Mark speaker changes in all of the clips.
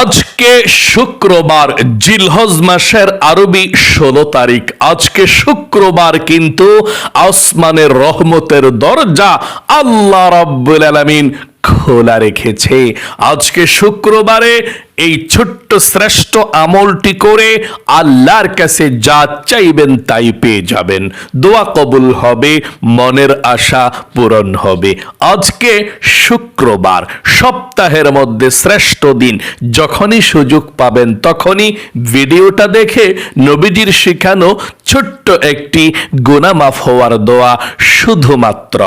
Speaker 1: আজকে শুক্রবার জিলহজ মাসের আরবি ষোলো তারিখ। আজকে শুক্রবার কিন্তু আসমানের রহমতের দরজা আল্লাহ রাব্বুল আলামিন খোলা রেখেছে। আজকে শুক্রবারে এই ছোট্ট শ্রেষ্ঠ আমলটি করে আল্লাহর কাছে যা চাইবেন তাই পেয়ে যাবেন। দোয়া কবুল হবে, মনের আশা পূরণ হবে। আজকে শুক্রবার, সপ্তাহের মধ্যে শ্রেষ্ঠ দিন। যখনই সুযোগ পাবেন তখনই ভিডিওটা দেখে নবীজির শেখানো ছোট্ট একটি গুনামাফ হওয়ার দোয়া শুধুমাত্র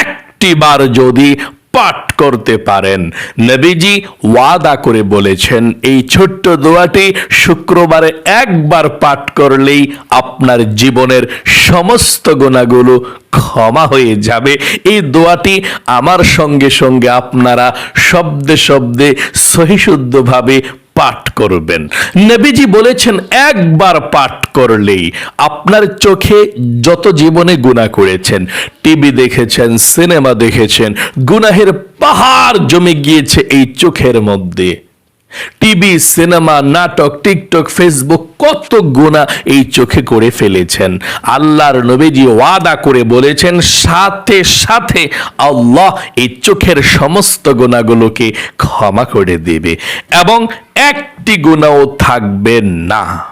Speaker 1: একটি বার যদি পাঠ করতে পারেন। নবীজি ওয়াদা করে বলেছেন, এই ছোট্ট দোয়াটি শুক্রবারে একবার পাঠ করলেই আপনার জীবনের সমস্ত গোনাগুলো ক্ষমা হয়ে যাবে। এই দোয়াটি আমার সঙ্গে সঙ্গে আপনারা শব্দে শব্দে সহিশুদ্ধভাবে পাঠ করবেন। নবীজি বলেছেন, একবার পাঠ করলেই আপনার চোখে যত জীবনে গুণা করেছেন, টিভি দেখেছেন, সিনেমা দেখেছেন, গুনাহের পাহাড় জমে গিয়েছে এই চোখের মধ্যে। টিভি, সিনেমা, নাটক, টিকটক, ফেসবুক কত গোনা এই চোখে করে ফেলেছেন। আল্লাহর নবীজি ওয়াদা করে বলেছেন, সাথে সাথে আল্লাহ এই চোখের সমস্ত গোনাগুলোকে ক্ষমা করে দেবে এবং একটি গোনাও থাকবে না।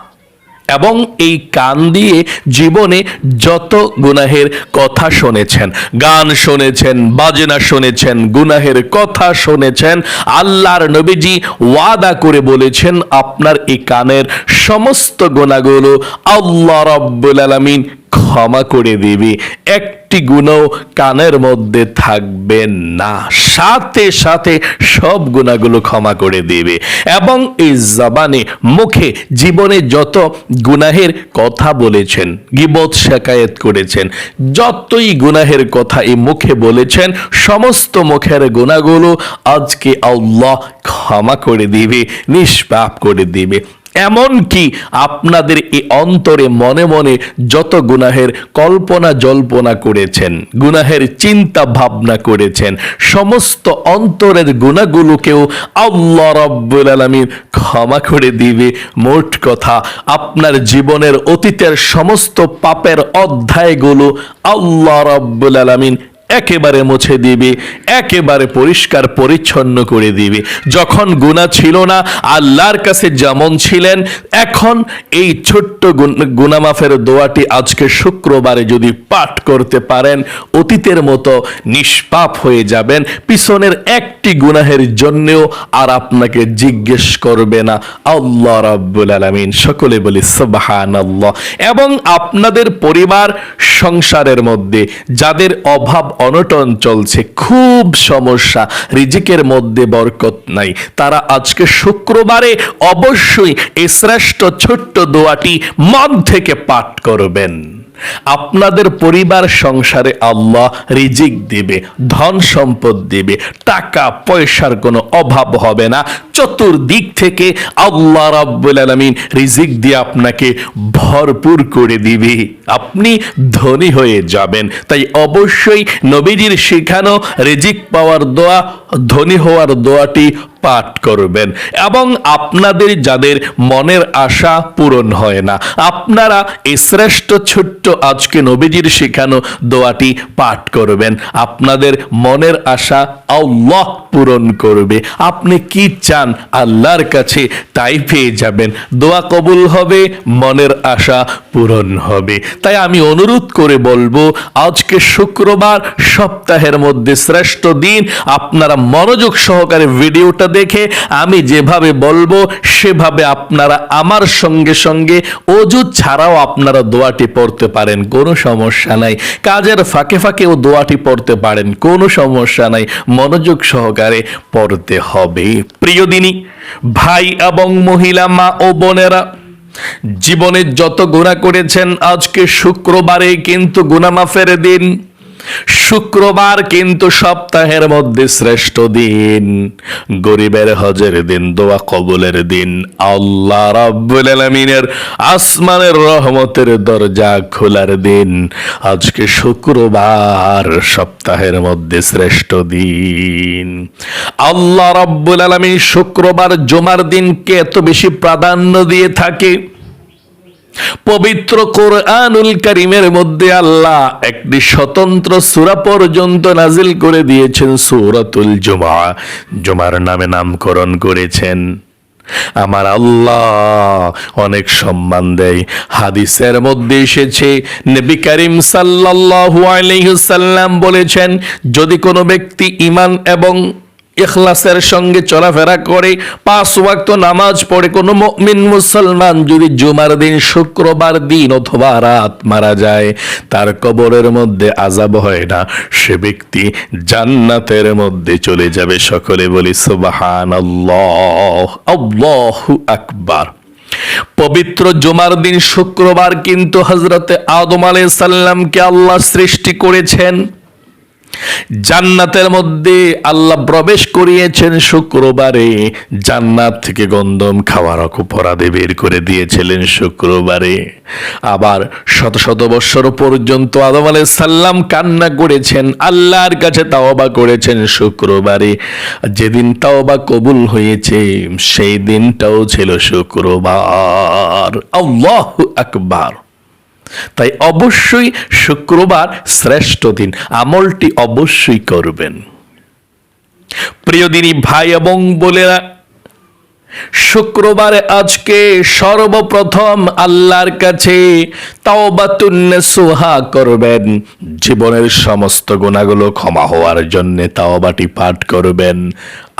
Speaker 1: এবং এই কান দিয়ে জীবনে যত গুনাহের কথা শুনেছেন, গান শুনেছেন, বাজনা শুনেছেন, গুনাহের কথা শুনেছেন, আল্লাহর নবীজি ওয়াদা করে বলেছেন, আপনার এই কানের সমস্ত গুণাগুলো আল্লাহ রব্বুল আলামিন ক্ষমা করে দিবি। একটি গুণও কানের মধ্যে থাকবে না। সাথে সাথে সব গুণাগুলো ক্ষমা করে দিবে। এবং এই জবানে, মুখে, জীবনে যত গুনাহের কথা বলেছেন, গিবত, শেকায়েত করেছেন, যতই গুনাহের কথা এই মুখে বলেছেন, সমস্ত মুখের গুণাগুলো আজকে আল্লাহ ক্ষমা করে দিবে, নিষ্পাপ করে দিবে। এমনকি আপনাদের এই অন্তরে মনে মনে যত গুনাহের কল্পনা জল্পনা করেছেন, গুনাহের চিন্তা ভাবনা করেছেন, সমস্ত অন্তরের গুণাগুলোকেও আল্লাহ রব্বুল আলমীর ক্ষমা করে দিবে। মোট কথা, আপনার জীবনের অতীতের সমস্ত পাপের অধ্যায়গুলো আল্লাহ রব্বুল আলমিন একেবারে মুছে দিবে, একেবারে পরিষ্কার পরিচ্ছন্ন করে দিবে। যখন গুণা ছিল না, আল্লাহর কাছে যেমন ছিলেন, এখন এই ছোট্ট গুণামাফের দোয়াটি আজকে শুক্রবারে যদি পাঠ করতে পারেন, অতীতের মতো নিষ্পাপ হয়ে যাবেন। পিছনের একটি গুনাহের জন্যেও আর আপনাকে জিজ্ঞেস করবে না। আল্লাহ রাব্বুল আলামিন সকলে বলি, সুবহানাল্লাহ। এবং আপনাদের পরিবার সংসারের মধ্যে, যাদের অভাব অনটন চলছে, খুব সমস্যা, রিজিকের মধ্যে বরকত নাই। তারা আজকে শুক্রবারে অবশ্যই এই শ্রেষ্ঠ ছোট্ট দোয়াটি মন থেকে পাঠ করবেন। আপনাদের পরিবার, সংসারে আল্লাহ রিজিক দিবে, ধন সম্পদ দিবে, টাকা, পয়সার কোনো অভাব হবে না। চতুর্দিক থেকে আল্লাহ রাব্বুল আলামিন রিজিক দিয়ে আপনাকে ভরপুর করে দিবে। আপনি ধনী হয়ে যাবেন। তাই অবশ্যই নবীজির শেখানো রিজিক পাওয়ার দোয়া, ধনী হওয়ার দোয়াটি পাঠ করবেন। এবং আপনাদের যাদের মনের আশা পূরণ হয় না, আপনারা এই শ্রেষ্ঠ ছোট্ট আজকে নবীজির শেখানো দোয়াটি পাঠ করবেন। আপনাদের মনের আশা আল্লাহ পূরণ করবে। আপনি কি চান আল্লাহর কাছে তাই পেয়ে যাবেন। দোয়া কবুল হবে, মনের আশা পূরণ হবে। তাই আমি অনুরোধ করে বলব, আজকে শুক্রবার, সপ্তাহের মধ্যে শ্রেষ্ঠ দিন। আপনারা মনোযোগ সহকারে ভিডিওটা দেখে আমি যেভাবে বলব, সেভাবে আপনারা আমার সঙ্গে সঙ্গে অজু ছাড়াও আপনারা দোয়াটি পড়তে পারেন, কোনো সমস্যা নাই। কাজের ফাঁকে ফাঁকেও দোয়াটি পড়তে পারেন, কোনো সমস্যা নাই। মনোযোগ সহকারে পড়তে হবে। প্রিয় দিনী, ভাই এবং মহিলা, মা ও বোনেরা জীবনে যত গুণা করেছেন আজকে শুক্রবারে কিন্তু গুনামাফের দিন। শুক্রবার কিন্তু সপ্তাহের মধ্যে শ্রেষ্ঠ দিন। গরিবের হজের দিন, দোয়া কবুলের দিন। আল্লাহ রাব্বুল আসমানের রহমতের দরজা খোলার দিন। আজকে শুক্রবার সপ্তাহের মধ্যে শ্রেষ্ঠ দিন। আল্লাহ রাব্বুল আলামিন শুক্রবার জুমার দিনকে এত বেশি প্রাধান্য দিয়ে থাকে। পবিত্র কোরআনুল করিমের মধ্যে আল্লাহ একটি স্বতন্ত্র সুরা পর্যন্ত নাজিল করে দিয়েছেন সূরাতুল জুমা। জুমার নামে নামকরণ করেছেন। আমার আল্লাহ অনেক সম্মান দেয়। হাদিসের মধ্যে এসেছে, নবী করিম সাল্লাল্লাহু আলাইহি সাল্লাম বলেছেন, যদি কোনো ব্যক্তি ঈমান এবং ইখলাসের সঙ্গে চলাফেরা করে, পাঁচ ওয়াক্ত নামাজ পড়ে কোনো মুমিন মুসলমান যদি জুমার দিন শুক্রবার দিন অথবা রাত মারা যায়, তার কবরের মধ্যে আজাব হয় না। সে ব্যক্তি জান্নাতের মধ্যে চলে যাবে। সকলে বলি সুবাহান আল্লাহু আকবার। পবিত্র জুমার দিন শুক্রবার কিন্তু হজরতে আদম আলাইহিস সাল্লামকে আল্লাহ সৃষ্টি করেছেন। জান্নাতের মধ্যে আল্লাহ প্রবেশ করিয়েছেন শুক্রবারে। জান্নাত থেকে গন্ধম খাওয়ার অকুপরাধে বের করে দিয়েছিলেন শুক্রবারে। আবার শত শত বৎসর পর্যন্ত আদম আলাই সাল্লাম কান্না করেছেন, আল্লাহর কাছে তাওবা করেছেন শুক্রবারে। যেদিন তাওবা কবুল হয়েছে, সেই দিনটাও ছিল শুক্রবার। আল্লাহ আকবার। তাই অবশ্যই শুক্রবার শ্রেষ্ঠ দিন। আমলটি অবশ্যই করবেন। প্রিয় দিনী ভাই এবং বোনেরা, শুক্রবারে আজকে সর্বপ্রথম আল্লাহর কাছে সুহা করবেন। জীবনের সমস্ত গুণাগুলো ক্ষমা হওয়ার জন্য তাওবাটি পাঠ করবেন।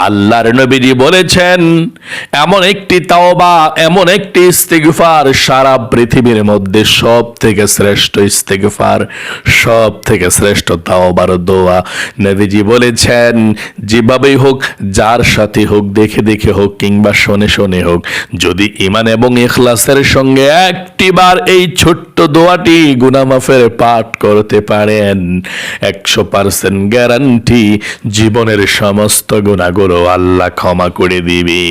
Speaker 1: আল্লাহর নবীজি বলেছেন, এমন একটি তাওবা, এমন একটি ইস্তেগফার সারা পৃথিবীর মধ্যে সব থেকে শ্রেষ্ঠ ইস্তেগফার সব থেকে শ্রেষ্ঠ তাওবার দোয়া। নবীজি বলেছেন, যেভাবেই হোক, যার সাথে হোক, দেখে দেখে হোক, কিংবা শোনে শোনে হোক, যদি ইমান এবং ইখলাসের সঙ্গে একটিবার এই ছোট্ট দোয়াটি গুনামাফের পাঠ করতে পারেন, একশো পার্সেন্ট গ্যারান্টি জীবনের সমস্ত গুণাগুলো আল্লাহ ক্ষমা করে দিবে।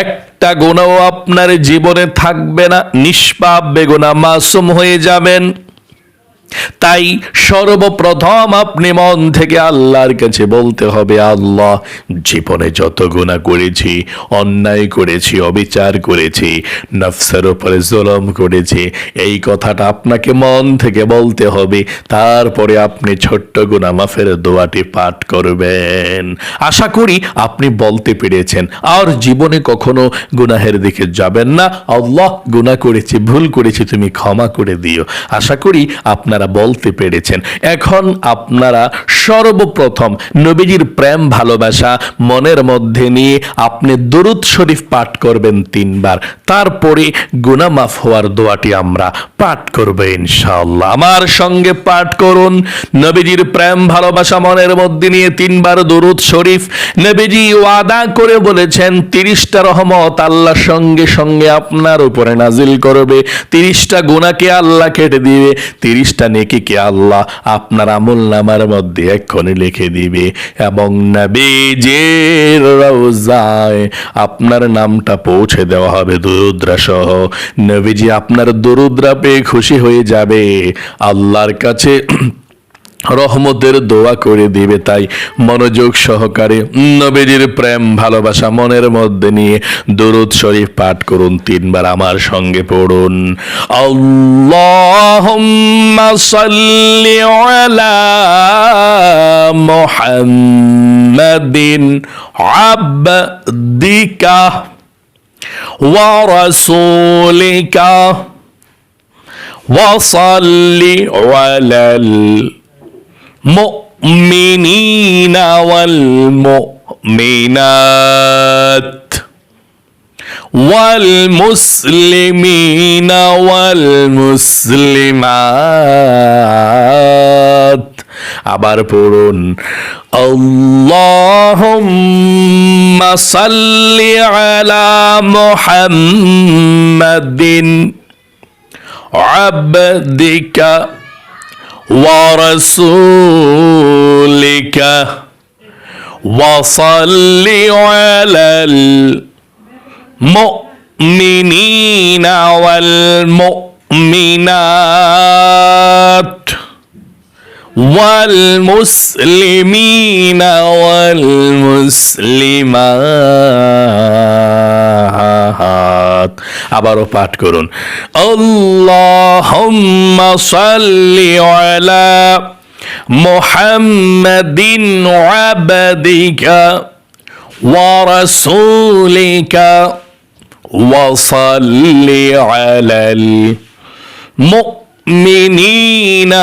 Speaker 1: একটা গোনাও আপনার জীবনে থাকবে না, নিষ্পাপ বেগোনা মাসুম হয়ে যাবেন। তাই সর্বপ্রথম আপনি মন থেকে আল্লাহর কাছে বলতে হবে, আল্লাহ, জীবনে যত গুণা করেছি, অন্যায় করেছি, অবিচার করেছি, নফসের উপরে জলম করেছি, এই কথাটা আপনাকে মন থেকে বলতে হবে, তারপরে আপনি ছোট্ট গুণা মাফের দোয়াটি পাঠ করবেন। আশা করি আপনি বলতে পেরেছেন, আর জীবনে কখনো গুনাহের দিকে যাবেন না, আল্লাহ, গুনাহ করেছি, ভুল করেছি, তুমি ক্ষমা করে দিও। আশা করি আপনারা বলতে পেরেছেন। এখন আপনারা সর্বপ্রথম নবীজির প্রেম, ভালোবাসা মনের মধ্যে নিয়ে আপনি দরুদ শরীফ পাঠ করবেন তিনবার। তারপরে গুনাহ মাফ হওয়ার দোয়াটি আমরা পাঠ করব ইনশাআল্লাহ। আমার সঙ্গে পাঠ করুন। নবীজির প্রেম, ভালোবাসা মনের মধ্যে নিয়ে তিনবার দরুদ শরীফ। নবীজি ওয়াদা করে বলেছেন, তিরিশটা রহমত আল্লাহ সঙ্গে সঙ্গে আপনার উপরে নাজিল করবে। তিরিশটা গুণাকে আল্লাহ কেটে দিবে। তিরিশটা নেকিকে আল্লাহ আপনার আমল নামার মধ্যে এক্ষণে লিখে দিবে। এবং নবীজির রওজায় আপনার নামটা পৌঁছে দেওয়া হবে দরুদ্রা সহ নবীজি আপনার দরুদ্রা পেয়ে খুশি হয়ে যাবে। আল্লাহর কাছে রহমতের দোয়া করে দিবে তাই মনোযোগ সহকারে নবীজির প্রেম ভালোবাসা মনের মধ্যে নিয়ে দরুদ শরীফ পাঠ করুন তিনবার আমার সঙ্গে পড়ুন আল্লাহুম্মা সাল্লি আলা মুহাম্মাদিন আবদিকা ওয়া রাসূলিকা وصل على المؤمنين والمؤمنات والمسلمين والمسلمات আবার পড়ুন আল্লাহুম্মা সাল্লি আলা মুহাম্মাদিন عبدك ورسولك وصل على المؤمنين والمؤمنات والمسلمين والمسلمات. আবারও পাঠ করুন আল্লাহুম্মা সাল্লি আলা মুহাম্মাদিন আবদিকা ورسولك وصل على المؤمنين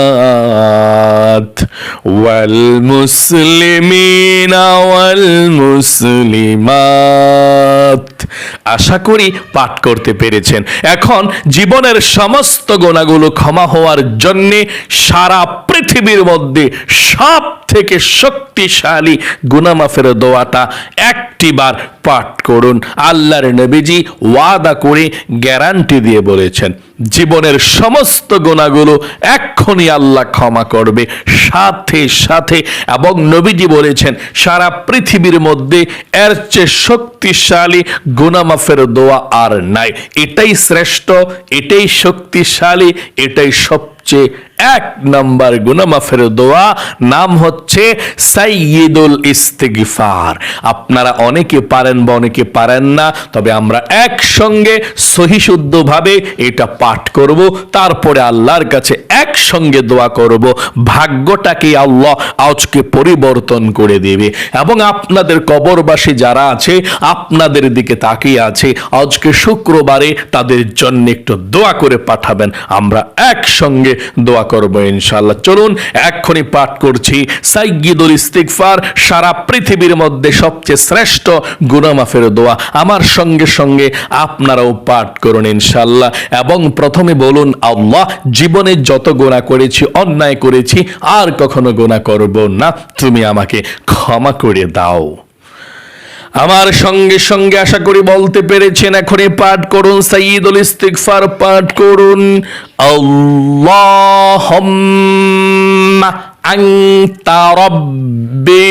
Speaker 1: والمؤمنات والمسلمين والمسلمات আশা করি পাঠ করতে পেরেছেন এখন জীবনের সমস্ত গোনাগুলো ক্ষমা হওয়ার জন্যে সারা পৃথিবীর মধ্যে সব থেকে শক্তিশালী গুনামাফের দোয়াটা একটিবার পাঠ করুন আল্লাহর নবীজি ওয়াদা করে গ্যারান্টি দিয়ে বলেছেন জীবনের সমস্ত গোনাগুলো এক্ষুনি আল্লাহ ক্ষমা করবে। সাথে সাথে, এবং নবীজি বলেছেন, সারা পৃথিবীর মধ্যে এর চেয়ে শক্তিশালী গুনামাফের দোয়া আর নাই। এটাই শ্রেষ্ঠ, এটাই শক্তিশালী, এটাই সবচেয়ে এক নাম্বার গুনামাফের দোয়া। নাম হচ্ছে সাইয়িদুল ইস্তিগফার। আপনারা অনেকে পারেন বা অনেকে পারেন না, তবে আমরা একসঙ্গে সহিশুদ্ধভাবে এটা পাঠ করব, তারপরে আল্লাহর কাছে একসঙ্গে দোয়া করব। ভাগ্যটাকে আল্লাহ আজকে পরিবর্তন করে দেবে? এবং আপনাদের কবরবাসী যারা আছে, আপনাদের দিকে তাকিয়ে আছে, আজকে শুক্রবারে তাদের জন্য একটু দোয়া করে পাঠাবেন। আমরা একসঙ্গে দোয়া করব ইনশাআল্লাহ। চলুন, এক্ষুনি পাঠ করছি। সাইয়্যিদুল ইস্তিগফার, সারা পৃথিবীর মধ্যে সবচেয়ে শ্রেষ্ঠ গুনামাফের দোয়া। আমার সঙ্গে সঙ্গে আপনারাও পাঠ করুন ইনশাআল্লাহ। এবং প্রথমে বলুন, আল্লাহ, জীবনে যত গোনা করেছি, অন্যায় করেছি, আর কখনো গোনা করব না। তুমি আমাকে ক্ষমা করে দাও। আমার সঙ্গে সঙ্গে আশা করি বলতে পেরেছেন, এখনই পাঠ করুন সাইয়দুল ইস্তিগফার পাঠ করুন। আল্লাহুম্মা আনতা রাব্বি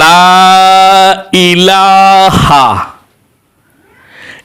Speaker 1: লা ইলাহা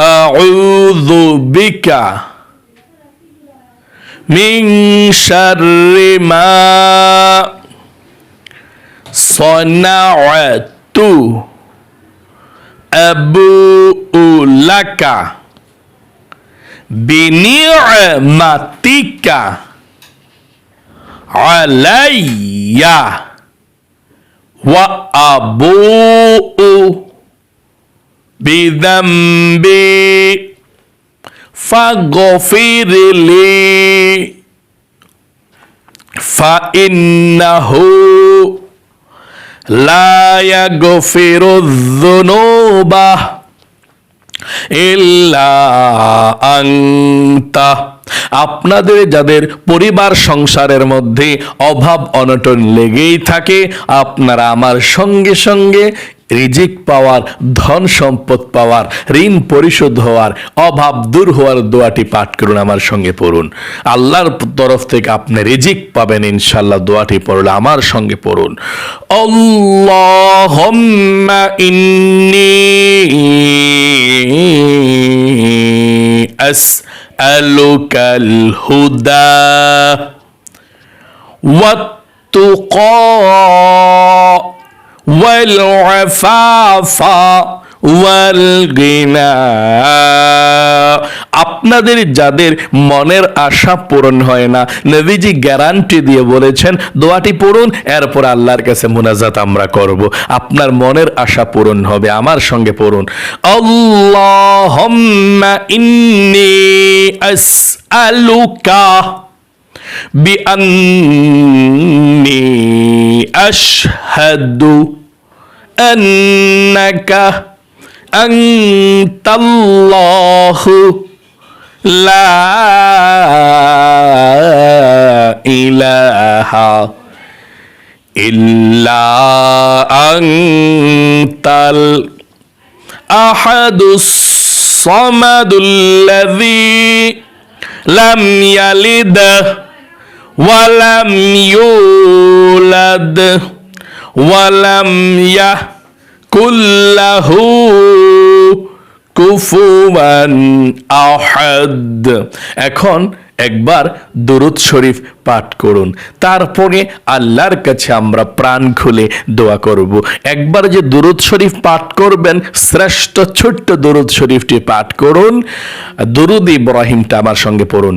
Speaker 1: أعوذ بك من شر ما صنعت أبوء لك بنعمتك علي وأبوء বিদম্বি ফাগফিরলি ফাইন্নাহু লা ইয়াগফিরুয যুনুবা ইল্লা আনতা আপনাদের, যাদের পরিবার সংসারের মধ্যে অভাব অনটন লেগেই থাকে, আপনারা আমার সঙ্গে সঙ্গে রিজিক পাওয়ার, ধন সম্পদ পাওয়ার, ঋণ পরিশোধ হওয়ার, অভাব দূর হওয়ার দোয়াটি পাঠ করুন আমার সঙ্গে পড়ুন। আল্লাহর তরফ থেকে আপনি রিজিক পাবেন ইনশাল্লাহ দোয়াটি পড়লে আমার সঙ্গে পড়ুন। অল্লাহম্মা ইন্নি আসআলুকাল হুদা ওয়াত والعفاف ওয়াল গিনা আপনাদের যাদের মনের আশা পূরণ হয় না নবীজি গ্যারান্টি দিয়ে বলেছেন দোয়াটি পড়ুন এরপর আল্লাহর কাছে মুনাজাত আমরা করব আপনার মনের আশা পূরণ হবে আমার সঙ্গে পড়ুন আল্লাহুম্মা ইন্নী আসআলুকা بأني أشهد أنك أنت الله. لا إله إلا أنت الأحد الصمد الذي لم يلد ওয়ালাম ইউলাদ ওয়ালাম ইয়াহ কুল্লাহু কুফুয়ান আহাদ এখন একবার দরুদ শরীফ পাঠ করুন। তারপরে আল্লাহর কাছে আমরা প্রাণ খুলে দোয়া করব। একবার যে দরুদ শরীফ পাঠ করবেন, শ্রেষ্ঠ ছোট্ট দরুদ শরীফটি পাঠ করুন। দরুদ ইব্রাহিমটা আমার সঙ্গে পড়ুন।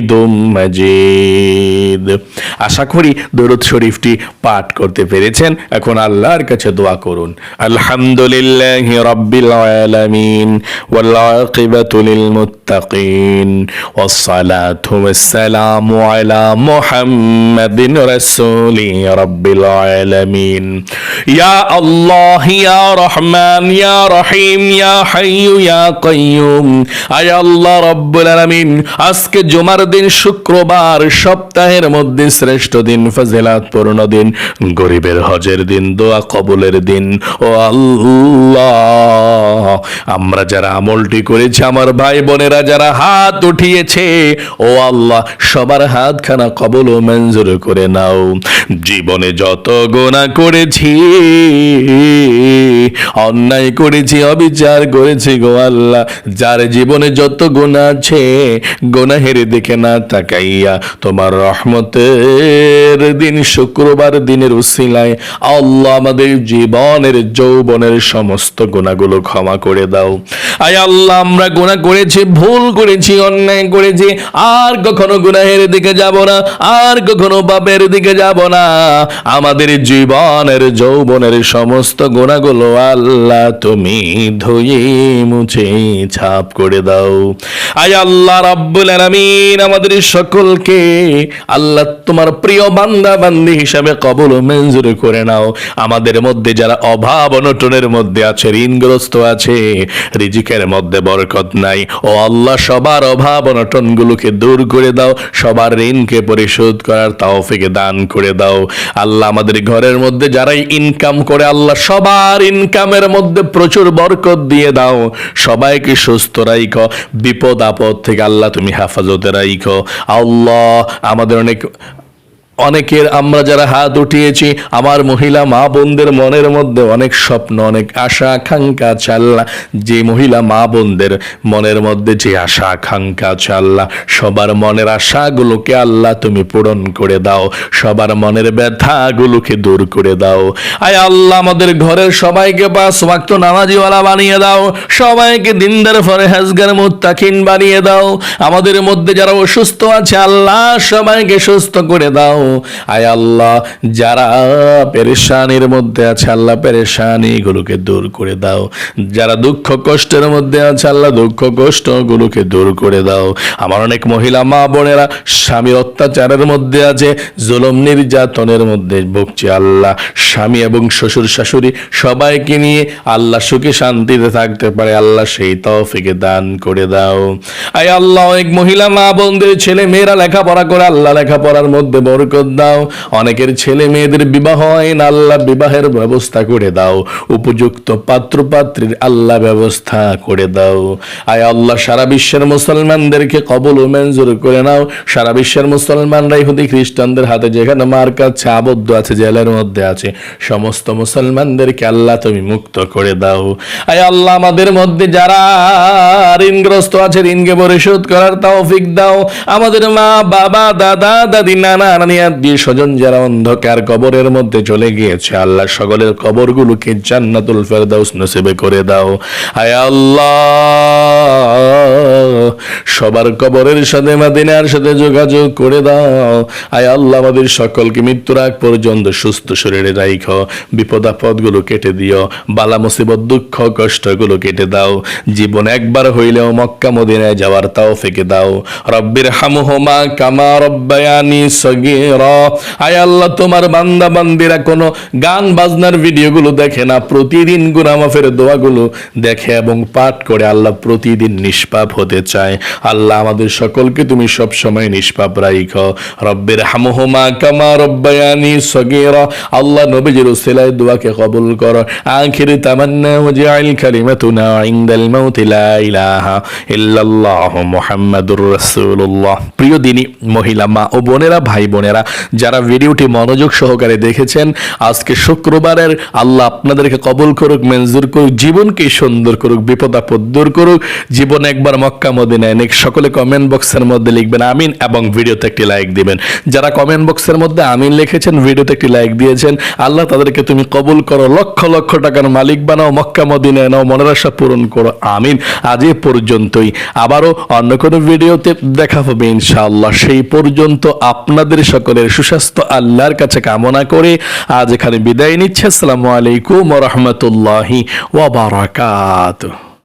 Speaker 1: হামিদুম মাজিদ। আশা করি দরুদ শরীফটি পাঠ করতে পেরেছেন। এখন আল্লাহর কাছে দোয়া করুন। আলহামদুলিল্লাহ রব্বিল আলামিন ওয়াল লিল মুত্তাকিন ওয়াস সালাতু আলা মুহাম্মাদিন রাসূলি রব্বিল আলামিন। ইয়া আল্লাহ, ইয়া রহমান, ইয়া রহিম, ইয়া হাইয়ু, ইয়া কাইয়ুম। আয় আল্লাহ রব্বুল আলামিন, আজকে জুমার দিন শুক্রবার, সপ্তাহের মধ্যে শ্রেষ্ঠ দিন ফজিলাত পূর্ণ দিন, গরিবের হজের দিন, দোয়া কবুলের দিন। ও আল্লাহ, আমরা যারা আমলটি করেছি, আমার ভাই বোনেরা যারা হাত উঠিয়েছে, ও আল্লাহ, সবার হাতখানা কবল ও মঞ্জুর করে নাও। জীবনে যত গোনা করেছি, অন্যায় করেছি, অবিচার করেছি গো আল্লাহ, যার জীবনে যত গোনা আছে, গোনাহের দিকে না তাকাইয়া তোমার রহমতের দিন, শুক্রবার দিনের উসিলায় আল্লাহ আমাদের জীবনের, যৌবনের সমস্ত গুণাগুলো ক্ষমা করে দাও। আয় আল্লাহ, আমরা গুণা করেছি, ভুল করেছি, অন্যায় করেছি, আর কখনো গুনাহের দিকে যাব না, আর কখনো পাপের দিকে যাব না। আমাদের জীবনের, যৌবনের সমস্ত আল্লাহ তুমি ধুয়ে, মুছে, ছাপ করে দাও। আয় আল্লাহ, রাব্বুল আলামিন, আমাদের সকলকে আল্লাহ তোমার প্রিয় বান্দা বান্দি হিসাবে কবল মঞ্জুর করে নাও। আমাদের মধ্যে যারা অভাব অনটনের মধ্যে আছে, ঋণগ্রস্ত আছে রিজিকের মধ্যে বরকত নাই। ও আল্লাহ, সবার অভাব অনটন গুলোকে দূর করে দাও, সবার ঋণকে পরিশোধ করার তাওফিকে দান করে দাও। আল্লাহ আমাদের ঘরের মধ্যে যারাই ইনকাম করে, আল্লাহ সবার ইনকামের মধ্যে প্রচুর বরকত দিয়ে দাও। সবাইকে সুস্থ রাইখ, বিপদ আপদ থেকে আল্লাহ তুমি হেফাজতে রাইখ। আল্লাহ, আমাদের অনেক অনেকের আমরা যারা হাত উঠিয়েছি, আমার মহিলা মা বোনদের মনের মধ্যে অনেক স্বপ্ন, অনেক আশা, আকাঙ্ক্ষা আল্লাহ যে মহিলা মা বোনদের মনের মধ্যে যে আশা, আকাঙ্ক্ষা আল্লাহ সবার মনের আশাগুলোকে আল্লাহ তুমি পূরণ করে দাও, সবার মনের ব্যথাগুলোকে দূর করে দাও। আয় আল্লাহ, আমাদের ঘরের সবাইকে পাঁচ ওয়াক্ত নামাজিওয়ালা বানিয়ে দাও, সবাইকে দিনদার ফরে হাজগার মুত্তাকিন বানিয়ে দাও। আমাদের মধ্যে যারা অসুস্থ আছে, আল্লাহ সবাইকে সুস্থ করে দাও। আয় আল্লাহ, যারা পেরেশানির মধ্যে আছে, আল্লাহ পেরেশানি গুলোকে দূর করে দাও। যারা দুঃখ কষ্টের মধ্যে আছে, আল্লাহ দুঃখ কষ্ট গুলোকে দূর করে দাও। আমার অনেক মহিলা, মা বোনেরা স্বামীর অত্যাচারের মধ্যে আছে, জুলম নির্যাতনের মধ্যে ভুগছে আল্লাহ। স্বামী এবং শ্বশুর, শাশুড়ি সবাইকে নিয়ে আল্লাহ সুখে শান্তিতে থাকতে পারে, আল্লাহ সেই তৌফিকে দান করে দাও। আয় আল্লাহ, অনেক মহিলা, মা বোনদের ছেলে মেয়েরা লেখাপড়া করে, আল্লাহ লেখাপড়ার মধ্যে বরকত বরকত দাও। অনেকের ছেলে মেয়েদের বিবাহ হয় না, আল্লাহ বিবাহের ব্যবস্থা করে দাও। উপযুক্ত পাত্র পাত্রীর আল্লাহ ব্যবস্থা করে দাও। আয় আল্লাহ, সারা বিশ্বের মুসলমানদেরকে কবল ও মঞ্জুর করে নাও। সারা বিশ্বের মুসলমানরা ইহুদি খ্রিস্টানদের হাতে যেখানে মার কাছে আবদ্ধ আছে, জেলের মধ্যে আছে, সমস্ত মুসলমানদেরকে আল্লাহ তুমি মুক্ত করে দাও। আয় আল্লাহ, আমাদের মধ্যে যারা ঋণগ্রস্ত আছে, ঋণকে পরিশোধ করার তৌফিক দাও। আমাদের মা, বাবা, দাদা, দাদি, নানা, নানি আত্মীয় স্বজন যারা অন্ধকার কবরের মধ্যে চলে গিয়েছে, আল্লাহ সকলের কবরগুলোকে জান্নাতুল ফেরদাউস নসিবে করে দাও। আয় আল্লাহ, সবার কবরের সাথে মাদিনার সাথে যোগাযোগ করে দাও। আয় আল্লাহ, আমাদের সকলকে মৃত্যুর আগ পর্যন্ত সুস্থ শরীরে রাইখ। বিপদ আপদগুলো কেটে দিও, বালা মুসিবত, দুঃখ, কষ্টগুলো কেটে দাও। জীবন একবার হইলেও মক্কা, মদিনায় যাওয়ার তাও ফেকে দাও। রব্বির হামুহমা কামা রব্বায়ানি সগীরা। আল্লাহ, তোমার বান্দা, বান্দিরা কোনো গান বাজনার ভিডিওগুলো দেখে না, প্রতিদিন গুনামাফের দোয়াগুলো দেখে এবং পাঠ করে আল্লাহ প্রতিদিন নিষ্পাপ হতে চায়। আল্লাহ আমাদের সকলকে তুমি সব সময় নিষ্পাপ রাইখ। রব্বের কামা রব্বায়ানি আল্লাহ নবীজির দোয়াকে কবুল কর। আখির তামান্না ওয়াজআল ইলাহা ইল্লাল্লাহ মুহাম্মাদুর রাসূলুল্লাহ। প্রিয় দিনী, মহিলা, মা ও বোনেরা, ভাই বোনেরা যারা ভিডিওটি মনোযোগ সহকারে দেখেছেন, আজকে শুক্রবারের আল্লাহ আপনাদেরকে কবুল করুক, মঞ্জুর করুক, জীবনকে সুন্দর করুক বিপদ আপদ দূর করুক, জীবন একবার মক্কা, মদিনায় নেক সকলে কমেন্ট বক্সের মধ্যে লিখবেন, আমিন এবং ভিডিওতে একটি লাইক দিবেন। যারা কমেন্ট বক্সের মধ্যে আমিন লিখেছেন, ভিডিওতে একটি লাইক দিয়েছেন, আল্লাহ তাদেরকে তুমি কবুল করো। লক্ষ লক্ষ টাকার মালিক বানাও, মক্কা, মদিনায় নাও মনের পূরণ করো। আমিন। আজ এ পর্যন্তই। আবারও অন্য কোনো ভিডিওতে দেখা হবে ইনশাআল্লাহ। সেই পর্যন্ত আপনাদের সকলের সুস্বাস্থ্য আল্লাহর কাছে কামনা করে আজ এখানে বিদায় নিচ্ছে। আসসালামু আলাইকুম রহমতুল্লাহি ও বারাকাতুহু।